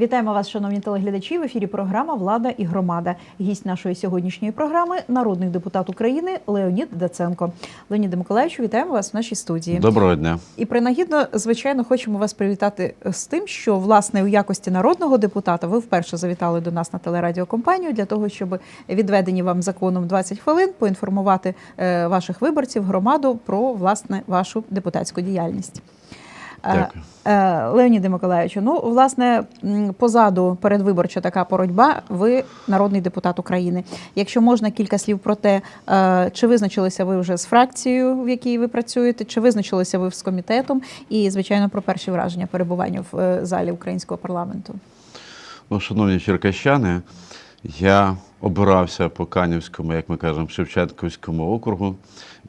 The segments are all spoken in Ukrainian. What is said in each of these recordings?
Вітаємо вас, шановні телеглядачі. В ефірі програма Влада і громада. Гість нашої сьогоднішньої програми народний депутат України Леонід Даценко. Леоніде Миколаївичу, вітаємо вас в нашій студії. Доброго дня. І принагідно, звичайно, хочемо вас привітати з тим, що власне у якості народного депутата ви вперше завітали до нас на телерадіокомпанію для того, щоб відведені вам законом 20 хвилин поінформувати е, ваших виборців, громаду про власне вашу депутатську діяльність. Е, Дякую. е, Леоніде Миколаївичу, ну власне позаду передвиборча така боротьба. Ви народний депутат України. Якщо можна кілька слів про те, е, чи визначилися ви вже з фракцією, в якій ви працюєте, чи визначилися ви з комітетом, і звичайно про перші враження перебування в залі українського парламенту. Ну, шановні черкащани, я обирався по Канівському, як ми кажемо, Шевченківському округу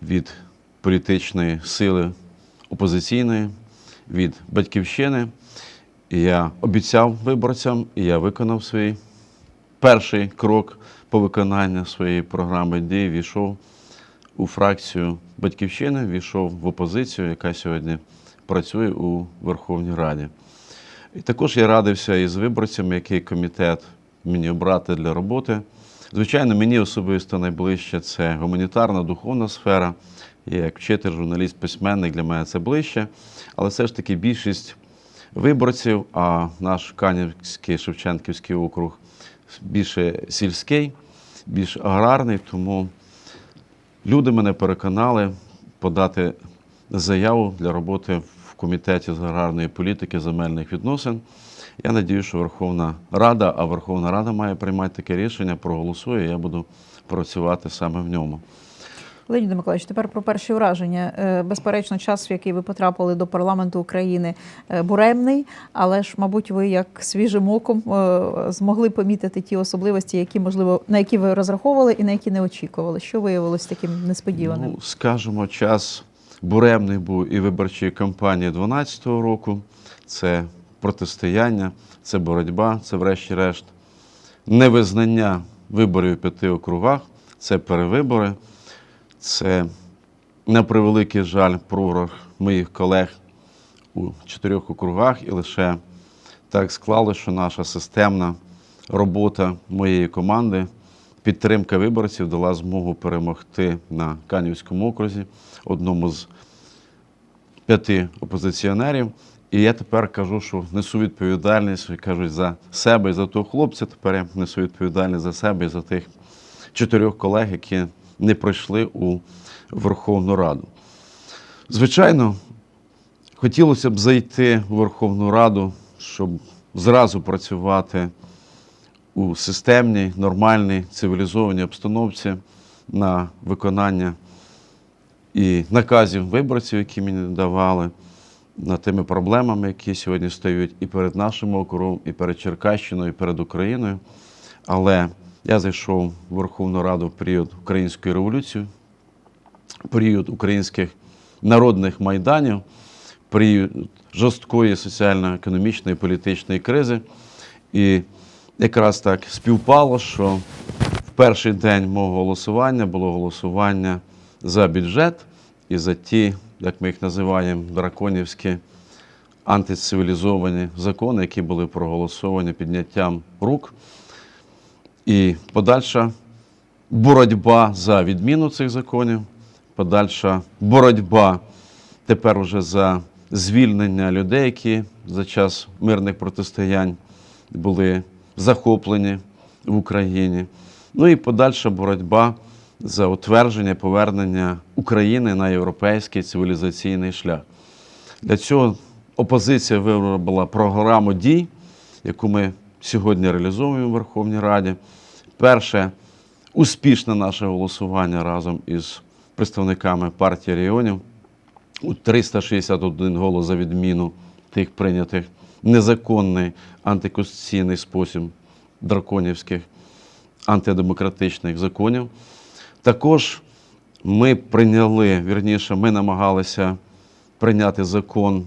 від політичної сили опозиційної, від батьківщини. Я обіцяв виборцям, і я виконав свій перший крок по виконанню своєї програми дій, війшов у фракцію батьківщини, війшов в опозицію, яка сьогодні працює у Верховній Раді. І також я радився із виборцями, який комітет мені обрати для роботи. Звичайно, мені особисто найближче це гуманітарна, духовна сфера. Я як вчитель, журналіст, письменник для мене це ближче. Але все ж таки більшість виборців, а наш Канівський Шевченківський округ більше сільський, більш аграрний, тому люди мене переконали подати заяву для роботи в комітеті з аграрної політики земельних відносин. Я надію, що Верховна Рада, а Верховна Рада має приймати таке рішення, проголосує. Я буду працювати саме в ньому. Леоніде Миколаївич, тепер про перші враження. Е, Безперечно, час, в який ви потрапили до парламенту України, е, буремний, але ж, мабуть, ви як свіжим оком е, змогли помітити ті особливості, які можливо на які ви розраховували і на які не очікували. Що виявилось таким несподіваним? Ну, скажімо, час буремний був і виборчої кампанії 2012 року. Це протистояння, це боротьба, це, врешті-решт, невизнання виборів у п'яти округах, це перевибори, це, на превеликий жаль, програх моїх колег у чотирьох округах, і лише так склалося, що наша системна робота моєї команди, підтримка виборців дала змогу перемогти на Канівському окрузі, одному з п'яти опозиціонерів. І я тепер кажу, що несу відповідальність, кажуть, за себе і за того хлопця. Тепер я несу відповідальність за себе і за тих чотирьох колег, які не пройшли у Верховну Раду. Звичайно, хотілося б зайти у Верховну Раду, щоб зразу працювати у системній, нормальній, цивілізованій обстановці на виконання і наказів виборців, які мені давали, над тими проблемами, які сьогодні стають і перед нашим округом, і перед Черкащиною, і перед Україною. Але я зайшов в Верховну Раду в період Української революції, період українських народних майданів, період жорсткої соціально-економічної політичної кризи. І якраз так співпало, що в перший день мого голосування було голосування за бюджет і за ті, як ми їх називаємо, драконівські антицивілізовані закони, які були проголосовані підняттям рук. І подальша боротьба за відміну цих законів, подальша боротьба тепер уже за звільнення людей, які за час мирних протистоянь були захоплені в Україні. Ну і подальша боротьба за утвердження, повернення України на європейський цивілізаційний шлях. Для цього опозиція виробила програму дій, яку ми сьогодні реалізовуємо в Верховній Раді. Перше успішне наше голосування разом із представниками партії регіонів у 361 голос за відміну тих прийнятих незаконний антиконституційний спосіб драконівських антидемократичних законів. Також ми прийняли, вірніше, ми намагалися прийняти закон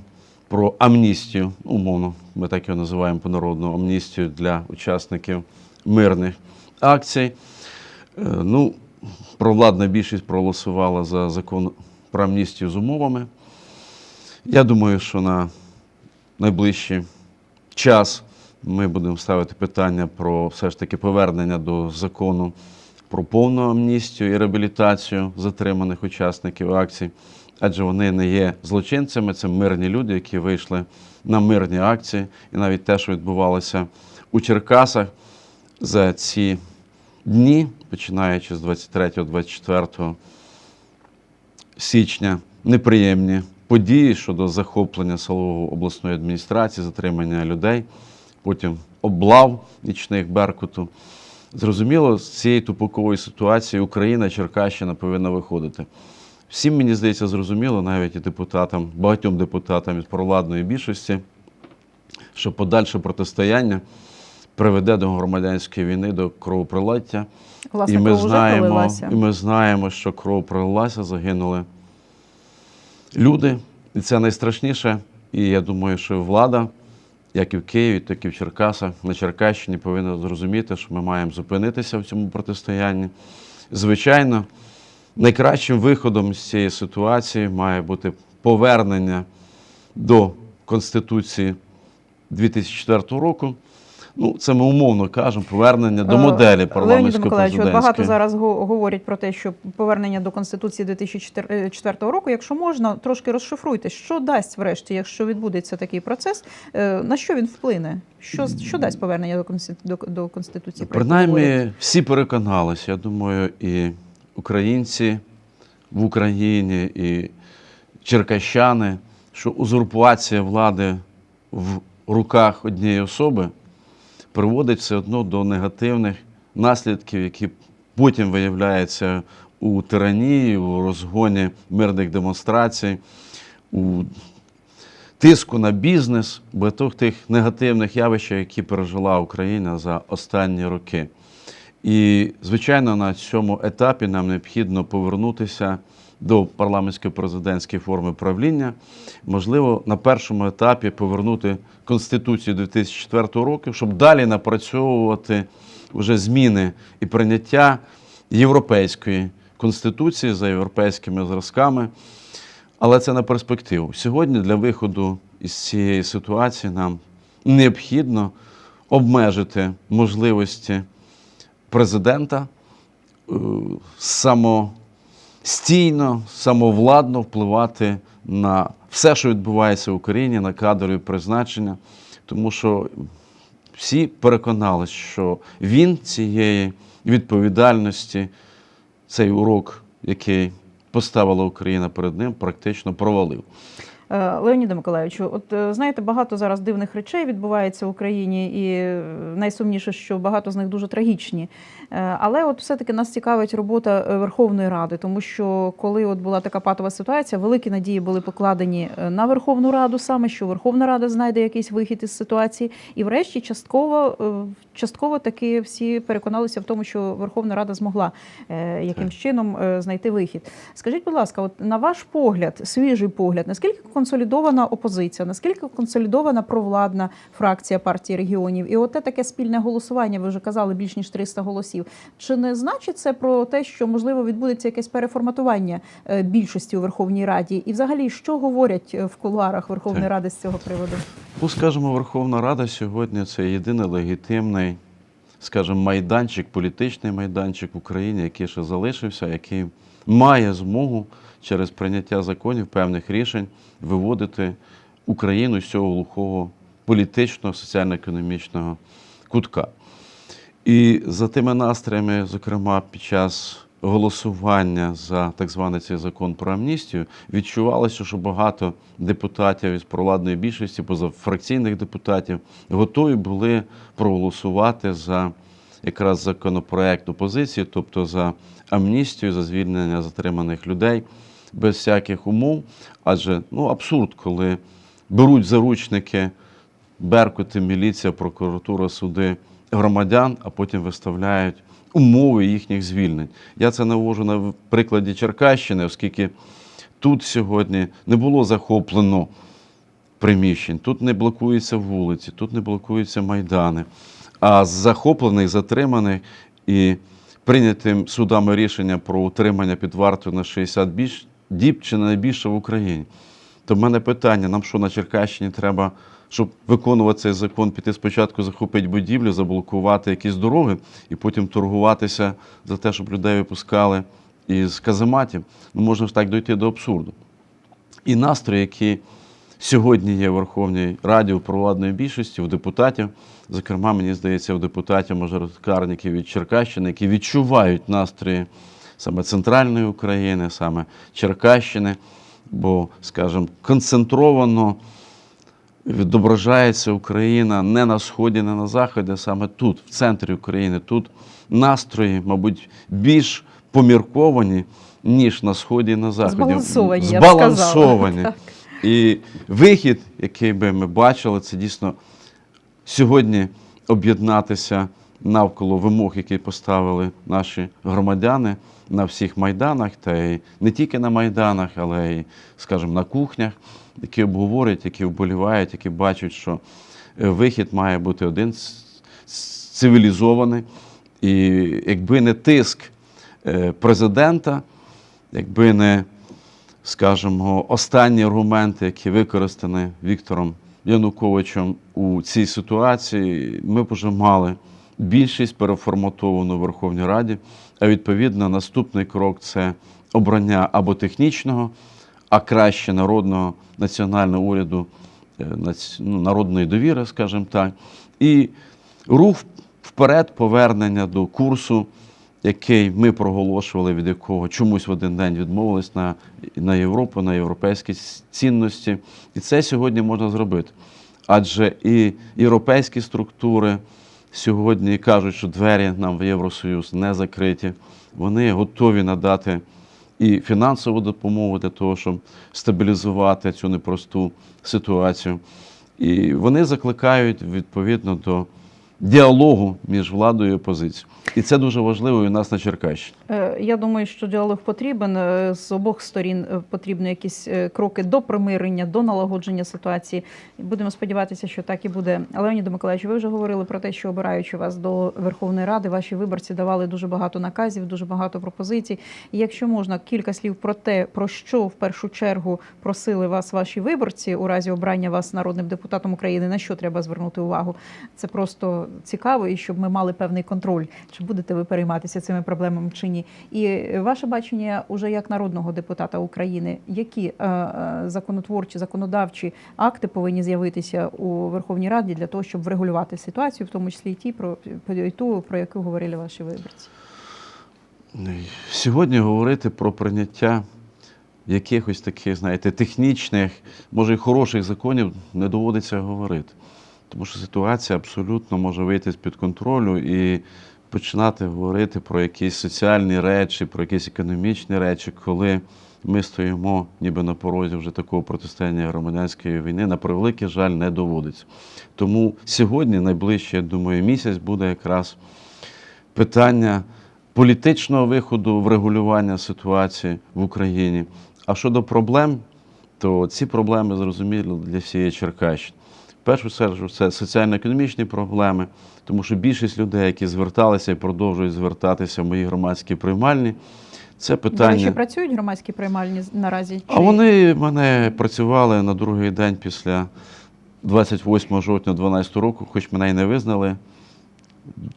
про амністію, умовно, ми так його називаємо по народну амністію для учасників мирних акцій. Е, Ну, провладна більшість проголосувала за закон про амністію з умовами. Я думаю, що на найближчий час Ми будемо ставити питання про все ж таки повернення до закону про повну амністію і реабілітацію затриманих учасників акцій, адже вони не є злочинцями, це мирні люди, які вийшли на мирні акції. І навіть те, що відбувалося у Черкасах за ці дні, починаючи з 23-24 січня, неприємні події щодо захоплення Солового обласної адміністрації, затримання людей, потім облав нічних Беркуту. Зрозуміло, з цієї тупокової ситуації Україна, Черкащина повинна виходити. Всім, мені здається, зрозуміло, навіть і депутатам, багатьом депутатам від провладної більшості, що подальше протистояння приведе до громадянської війни, до кровопролиття. Власне, і, ми знаємо, пролилася. і ми знаємо, що кров пролилася, загинули люди. І це найстрашніше. І я думаю, що влада, як і в Києві, так і в Черкасах, на Черкащині повинна зрозуміти, що ми маємо зупинитися в цьому протистоянні. Звичайно, найкращим виходом з цієї ситуації має бути повернення до Конституції 2004 року. Ну, це ми умовно кажемо, повернення до Е, моделі Леоніде парламентсько Миколаївичу, от багато зараз го- говорять про те, що повернення до Конституції 2004 року, якщо можна, трошки розшифруйте, що дасть врешті, якщо відбудеться такий процес, е, на що він вплине? Що, що дасть повернення до, Конститу- до, до Конституції? Принаймні, всі переконалися, я думаю, і українці в Україні, і черкащани, що узурпація влади в руках однієї особи приводить все одно до негативних наслідків, які потім виявляються у тиранії, у розгоні мирних демонстрацій, у тиску на бізнес, багатьох тих негативних явищ, які пережила Україна за останні роки. І, звичайно, на цьому етапі нам необхідно повернутися до парламентсько-президентської форми правління. Можливо, на першому етапі повернути Конституцію 2004 року, щоб далі напрацьовувати вже зміни і прийняття європейської конституції за європейськими зразками. Але це на перспективу. Сьогодні для виходу із цієї ситуації нам необхідно обмежити можливості президента е, самостійно, самовладно впливати на все, що відбувається в Україні, на кадрові призначення, тому що всі переконалися, що він цієї відповідальності, цей урок, який поставила Україна перед ним, практично провалив. Е, Леоніде Миколаївичу, от е, знаєте, багато зараз дивних речей відбувається в Україні, і е, найсумніше, що багато з них дуже трагічні. Але от все-таки нас цікавить робота Верховної Ради, тому що коли от була така патова ситуація, великі надії були покладені на Верховну Раду, саме що Верховна Рада знайде якийсь вихід із ситуації. І врешті частково, е, частково таки всі переконалися в тому, що Верховна Рада змогла е, якимсь чином е, знайти вихід. Скажіть, будь ласка, от на ваш погляд, свіжий погляд, наскільки консолідована опозиція, наскільки консолідована провладна фракція партії регіонів, і оте таке спільне голосування, ви вже казали, більш ніж 300 голосів. Чи не значить це про те, що можливо відбудеться якесь переформатування е, більшості у Верховній Раді? І взагалі, що говорять в кулуарах Верховної Так. Ради з цього приводу? Ну, скажімо, Верховна Рада сьогодні це єдиний легітимний, скажімо, майданчик, політичний майданчик в Україні, який ще залишився, який має змогу через прийняття законів певних рішень виводити Україну з цього глухого політичного, соціально-економічного кутка. І за тими настроями, зокрема, під час голосування за так званий цей закон про амністію, відчувалося, що багато депутатів із провладної більшості, позафракційних депутатів, готові були проголосувати за якраз законопроект опозиції, тобто за амністію, за звільнення затриманих людей без всяких умов. Адже ну абсурд, коли беруть заручники Беркути, міліція, прокуратура, суди громадян, а потім виставляють умови їхніх звільнень. Я це навожу на прикладі Черкащини, оскільки тут сьогодні не було захоплено приміщень, тут не блокуються вулиці, тут не блокуються майдани. А захоплених, затриманих і прийнятим судами рішення про утримання під вартою на 60 більш, діб чи найбільше в Україні. То в мене питання: нам що на Черкащині треба щоб виконувати цей закон, піти спочатку захопити будівлю, заблокувати якісь дороги і потім торгуватися за те, щоб людей випускали із казематів, ну можна ж так дойти до абсурду. І настрої, які сьогодні є в Верховній Раді у провладної більшості, у депутатів, зокрема, мені здається, у депутатів мажоритарників від Черкащини, які відчувають настрої саме центральної України, саме Черкащини, бо, скажімо, концентровано відображається Україна не на сході, не на заході, а саме тут, в центрі України. Тут настрої, мабуть, більш помірковані, ніж на сході і на заході. Збалансовані, я б сказала. Збалансовані. Так. І вихід, який би ми бачили, це дійсно сьогодні об'єднатися навколо вимог, які поставили наші громадяни на всіх майданах, та й не тільки на майданах, але й, скажімо, на кухнях, які обговорюють, які вболівають, які бачать, що е, вихід має бути один цивілізований. І якби не тиск е, президента, якби не скажімо, останні аргументи, які використані Віктором Януковичем у цій ситуації, ми б вже мали більшість переформатовану в Верховній Раді. А відповідно, наступний крок це обрання або технічного, а краще народного національного уряду е, ну, народної довіри, скажімо так, і рух вперед, повернення до курсу, який ми проголошували, від якого чомусь в один день відмовились на, на Європу, на європейські цінності. І це сьогодні можна зробити. Адже і європейські структури сьогодні кажуть, що двері нам в Євросоюз не закриті. Вони готові надати і фінансову допомогу для того, щоб стабілізувати цю непросту ситуацію. І вони закликають відповідно до діалогу між владою і опозицією. І це дуже важливо і у нас на Черкащині. Е, Я думаю, що діалог потрібен Е, з обох сторін. е, Потрібні якісь кроки до примирення, до налагодження ситуації. Будемо сподіватися, що так і буде. Леоніду Миколаївичу, ви вже говорили про те, що обираючи вас до Верховної Ради, ваші виборці давали дуже багато наказів, дуже багато пропозицій. І якщо можна, кілька слів про те, про що в першу чергу просили вас ваші виборці у разі обрання вас народним депутатом України, на що треба звернути увагу? Це просто цікаво, і щоб ми мали певний контроль, чи будете ви перейматися цими проблемами чи ні. І е, ваше бачення уже як народного депутата України, які е, е, законотворчі, законодавчі акти повинні з'явитися у Верховній Раді для того, щоб врегулювати ситуацію, в тому числі і ті, про і ту, про яку говорили ваші виборці. Сьогодні говорити про прийняття якихось таких, знаєте, технічних, може й хороших законів не доводиться говорити. Тому що ситуація абсолютно може вийти з-під контролю і починати говорити про якісь соціальні речі, про якісь економічні речі, коли ми стоїмо ніби на порозі вже такого протистояння громадянської війни, на превеликий жаль, не доводиться. Тому сьогодні, найближче, я думаю, місяць буде якраз питання політичного виходу в регулювання ситуації в Україні. А щодо проблем, то ці проблеми зрозумілі для всієї Черкащини. Першу чергу це соціально-економічні проблеми, тому що більшість людей, які зверталися і продовжують звертатися в мої громадські приймальні, це До речі, питання. працюють громадські приймальні наразі? А вони мене працювали на другий день після 28 жовтня 2012 року, хоч мене й не визнали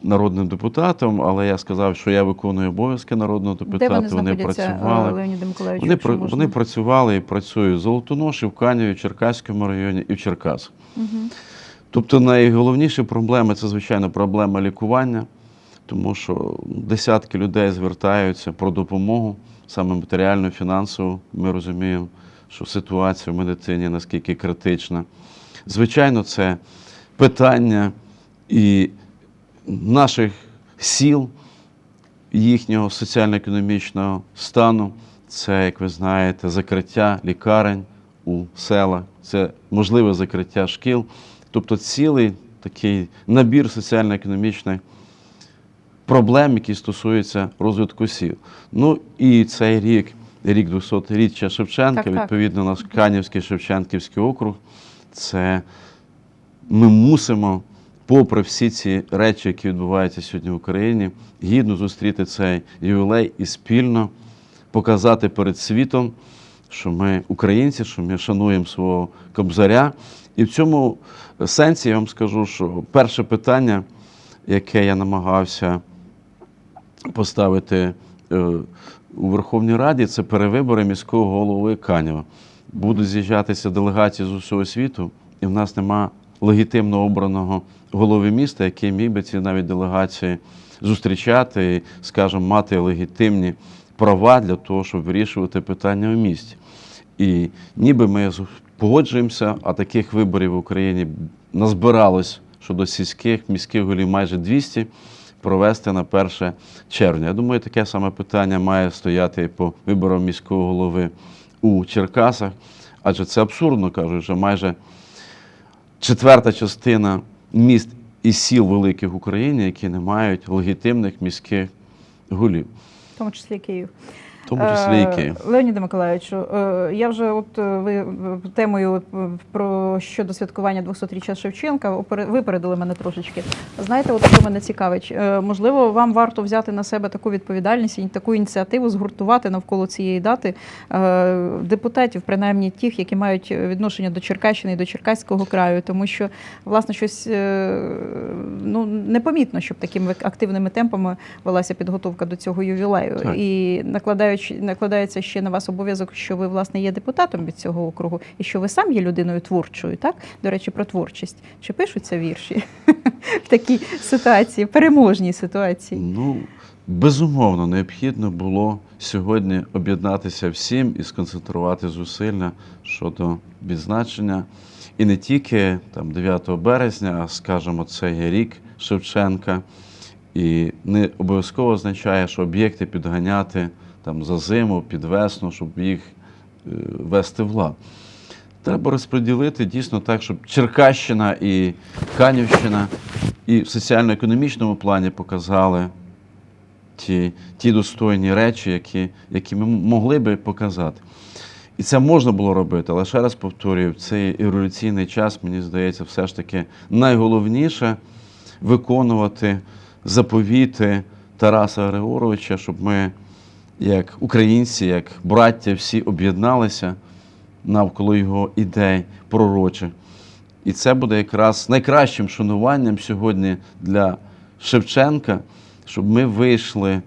народним депутатом, але я сказав, що я виконую обов'язки народного Де депутата. вони е, працювали. Леоніде Миколаївичу? Вони, вони працювали і працюють в Золотоноші, в Каніві, в Черкаському районі і в Черкасах. Мгм. Тобто найголовніші проблеми це, звичайно, проблема лікування, тому що десятки людей звертаються про допомогу, саме матеріальну, фінансову. Ми розуміємо, що ситуація в медицині наскільки критична. Звичайно, це питання і наших сіл, їхнього соціально-економічного стану. Це, як ви знаєте, закриття лікарень у селах, це можливе закриття шкіл. Тобто цілий такий набір соціально-економічних проблем, які стосуються розвитку сіл. Ну і цей рік, рік 200-річчя Шевченка, Так, так. відповідно, наш Канівський Шевченківський округ. Це ми мусимо, попри всі ці речі, які відбуваються сьогодні в Україні, гідно зустріти цей ювілей і спільно показати перед світом що ми українці, що ми шануємо свого кобзаря. І в цьому сенсі я вам скажу, що перше питання, яке я намагався поставити е, у Верховній Раді, це перевибори міського голови Канєва. Будуть з'їжджатися делегації з усього світу, і в нас нема легітимно обраного голови міста, який міг би ці навіть делегації зустрічати і, скажімо, мати легітимні права для того, щоб вирішувати питання у місті. І ніби ми погоджуємося, а таких виборів в Україні назбиралось щодо сільських міських голів майже 200 провести на 1 червня. Я думаю, таке саме питання має стояти по виборам міського голови у Черкасах, адже це абсурдно кажуть, що майже четверта частина міст і сіл великих в Україні, які не мають легітимних міських голів, В тому числі Київ. Тому числі і Е, Київ. Леоніде Миколаївичу, е, я вже от е, ви темою про щодо святкування 200-річчя Шевченка випередили мене трошечки. Знаєте, от що мене цікавить, можливо, вам варто взяти на себе таку відповідальність і таку ініціативу згуртувати навколо цієї дати депутатів, принаймні тих, які мають відношення до Черкащини і до Черкаського краю, тому що власне щось ну непомітно, щоб такими активними темпами велася підготовка до цього ювілею. Так. І накладаючи накладається ще на вас обов'язок, що ви власне є депутатом від цього округу, і що ви сам є людиною творчою. Так до речі, про творчість. Чи пишуться вірші в такій ситуації, переможній ситуації? Ну, безумовно, необхідно було сьогодні об'єднатися всім і сконцентрувати зусилля щодо відзначення. І не тільки там 9 березня, а скажімо, це є рік Шевченка. І не обов'язково означає, що об'єкти підганяти там за зиму, під весну, щоб їх е, вести в лад. Треба розподілити дійсно так, щоб Черкащина і Канівщина і в соціально-економічному плані показали ті, ті достойні речі, які, які ми могли би показати. І це можна було робити, але ще раз повторюю, в цей революційний час, мені здається, все ж таки найголовніше виконувати заповіти Тараса Григоровича, щоб ми, як українці, як браття, всі об'єдналися навколо його ідей пророчих. І це буде якраз найкращим шануванням сьогодні для Шевченка, щоб ми вийшли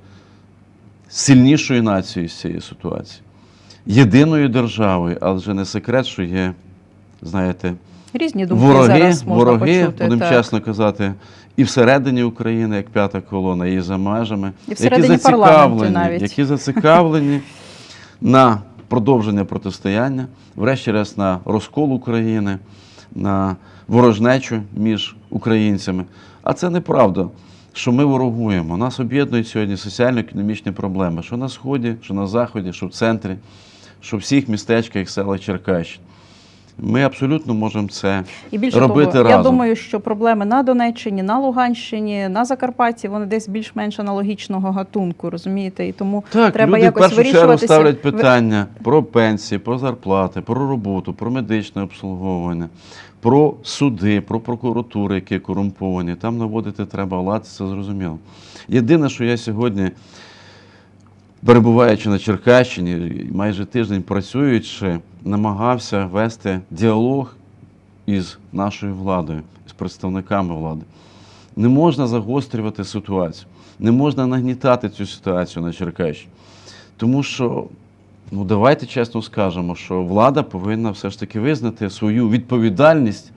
сильнішою нацією з цієї ситуації, єдиною державою, але вже не секрет, що є, знаєте, Різні думки вороги, зараз можна вороги, почути. будемо так. чесно казати, і всередині України, як п'ята колона, і за межами, І парламенту навіть. які зацікавлені на продовження протистояння, врешті-решт на розкол України, на ворожнечу між українцями. А це неправда, що ми ворогуємо. Нас об'єднують сьогодні соціально-економічні проблеми, що на сході, що на заході, що в центрі, що в всіх містечках, селах Черкащини. Ми абсолютно можемо це І більше робити того, разом. я думаю, що проблеми на Донеччині, на Луганщині, на Закарпатті вони десь більш-менш аналогічного гатунку, розумієте? І тому Так, треба люди в якось першу чергу ставлять питання про пенсії, про зарплати, про роботу, про медичне обслуговування, про суди, про прокуратури, які корумповані. Там наводити треба лад, це зрозуміло. Єдине, що я сьогодні, перебуваючи на Черкащині, майже тиждень працюючи, намагався вести діалог із нашою владою, з представниками влади. Не можна загострювати ситуацію, не можна нагнітати цю ситуацію на Черкащині. Тому що, ну давайте чесно скажемо, що влада повинна все ж таки визнати свою відповідальність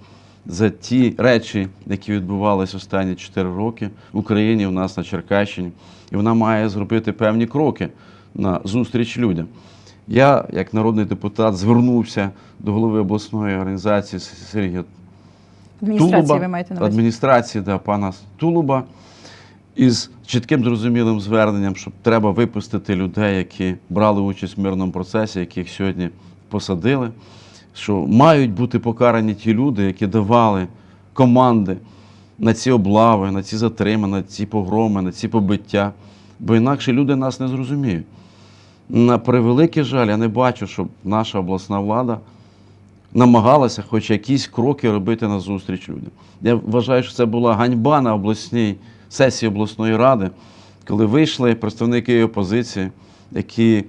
за ті речі, які відбувалися останні 4 роки в Україні, у нас на Черкащині, і вона має зробити певні кроки на зустріч людям. Я, як народний депутат, звернувся до голови обласної організації Сергія адміністрації Тулуба, ви маєте на увазі. адміністрації да, пана Тулуба із чітким зрозумілим зверненням, що треба випустити людей, які брали участь в мирному процесі, яких сьогодні посадили, що мають бути покарані ті люди, які давали команди на ці облави, на ці затримання, на ці погроми, на ці побиття, бо інакше люди нас не зрозуміють. На превеликий жаль, я не бачу, щоб наша обласна влада намагалася хоч якісь кроки робити на зустріч людям. Я вважаю, що це була ганьба на обласній сесії обласної ради, коли вийшли представники опозиції, які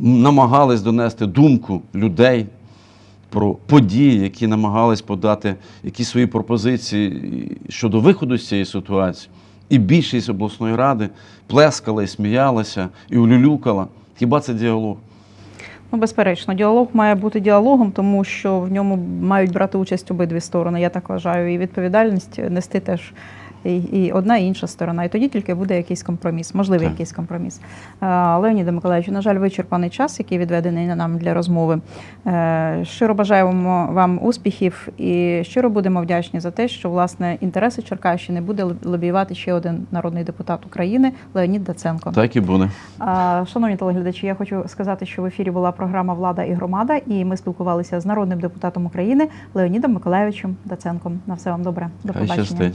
намагались донести думку людей про події, які намагались подати якісь свої пропозиції щодо виходу з цієї ситуації. І більшість обласної ради плескала і сміялася, і улюлюкала. Хіба це діалог? Ну, безперечно, діалог має бути діалогом, тому що в ньому мають брати участь обидві сторони. Я так вважаю, і відповідальність нести теж і, і одна і інша сторона. І тоді тільки буде якийсь компроміс, можливий Так. якийсь компроміс. Леоніде Миколаївичу, на жаль, вичерпаний час, який відведений на нам для розмови. Е, Щиро бажаємо вам успіхів і щиро будемо вдячні за те, що власне інтереси Черкащини буде лобіювати ще один народний депутат України Леонід Даценко. Так і буде. А, Шановні телеглядачі, я хочу сказати, що в ефірі була програма Влада і громада, і ми спілкувалися з народним депутатом України Леонідом Миколаєвичем Даценком. На все вам добре. До побачення.